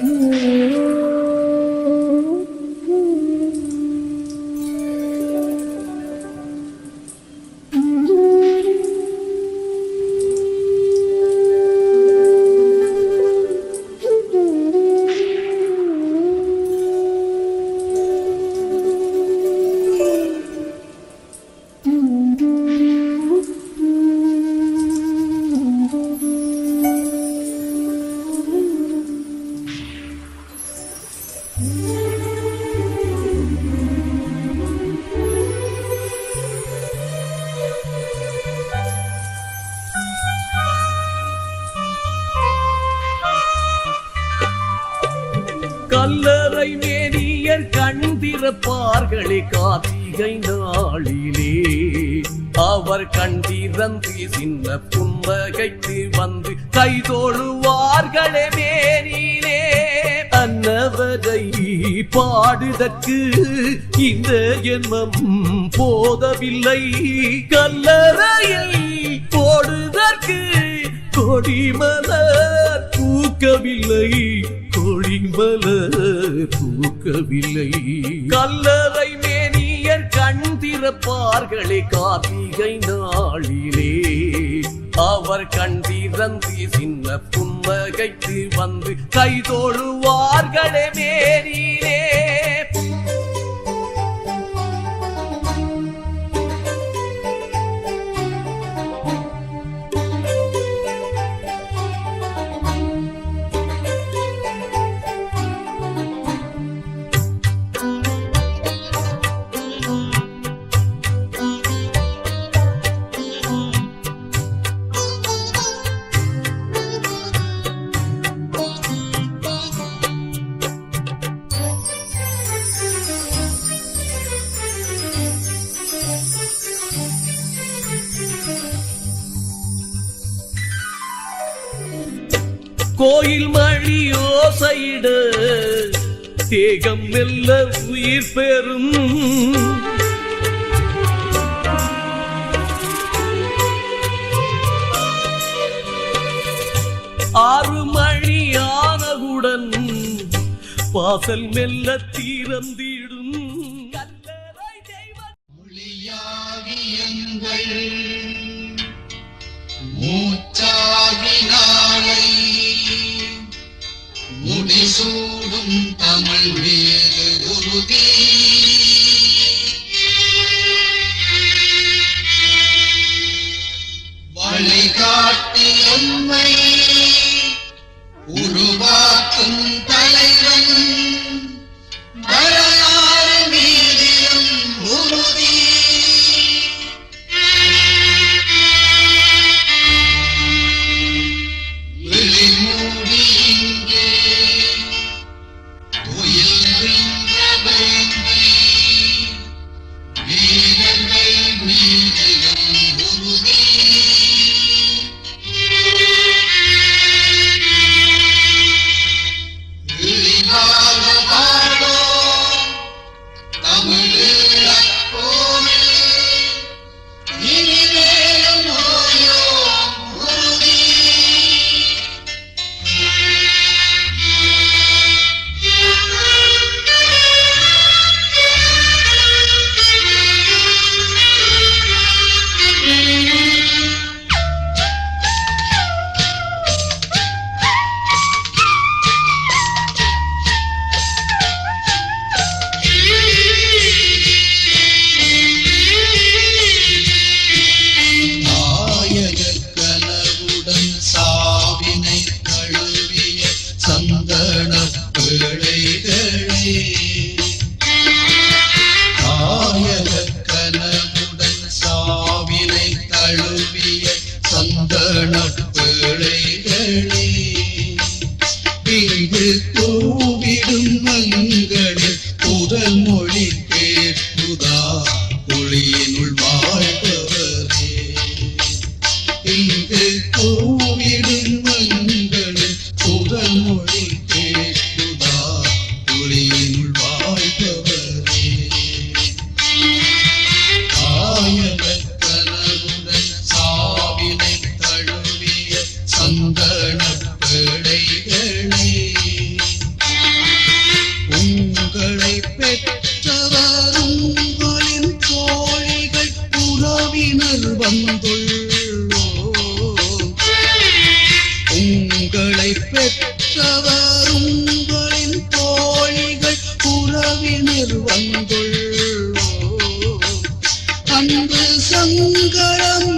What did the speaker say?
嗯。கல்லறை மேனியர் கண் திறப்பார்களே கார்த்திகை நாளிலே. அவர் கண் திறந்து சின்ன புன்னகைக்கு வந்து கைதோழுவார்களே மேனிலே. அன்னவரை பாடுதற்கு இந்த எண்ணம் போதவில்லை. கல்லறையை போடுதற்கு கொடிமலர் பூக்கவில்லை. கொடிமலர் பூக்கவில்லை கல்லறை மேனியர் கண் திறப்பார்களே கார்த்திகை நாளிலே. அவர் கண் திறந்து சின்ன புன்னகைத்து வந்து கைதோழுவார்களே மேனிலே கோயில் மழி ஓசையிட தேகம் மெல்ல உயிர் பெறும். ஆறு மணி ஆனவுடன் வாசல் மெல்ல தீரந்திடும் நிமிர் வந்துள்ளோ அன்பு சங்கடம்